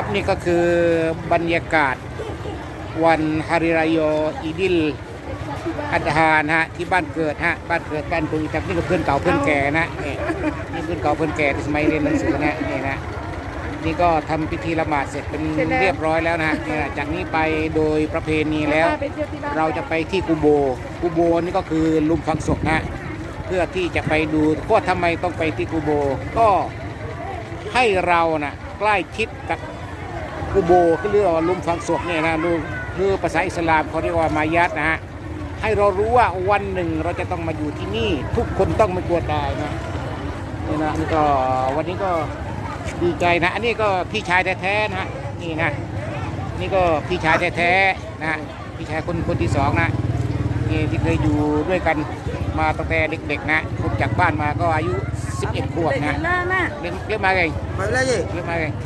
ครับนี่ก็คือบรรยากาศวันฮาริรายโยอีดิลอัตฮานะฮะที่บ้านเกิดฮะบ้านเกิดบ้านปุยจากนี่ก็เพื่อนเก่าเพื่อนแก่นะนี่นี่เพื่อนเก่าเพื่อนแก่ที่สมัยเรียนหนังสือนะนี่นะนี่ก็ทำพิธีละหมาดเสร็จเป็นเรียบร้อยแล้วนะฮะเนี่ยจากนี้ไปโดยประเพณีแล้วไปเที่ยวที่บ้านเราจะไปที่กูโบกูโบนี่ก็คือหลุมฝังศพนะเพื่อที่จะไปดูว่าทำไมต้องไปที่กูโบ ก็ให้เรานะใกล้ชิดกับ กูโบคือเรียกว่าหลุมฝังศพเนี่ยนะดูคือภาษาอิสลามเขาเรียกว่ามายัดนะฮะให้เรารู้ว่าวันหนึ่งเราจะต้องมาอยู่ที่นี่ ทุกคนต้องไม่กลัวตายนะนี่นะนี่ก็วันนี้ก็ดีใจนะ อันนี้ก็พี่ชายแท้ๆนะฮะนี่นะนี่ก็พี่ชายแท้ๆนะฮะพี่ชายคนคนที่สองนะนี่ที่เคยอยู่ด้วยกันมาตั้งแต่เด็กๆนะผมจากบ้านมาก็อายุ 11 ขวบนะหน้าแม่เรียกเรียกมาไง Mana je? เรียกมาไง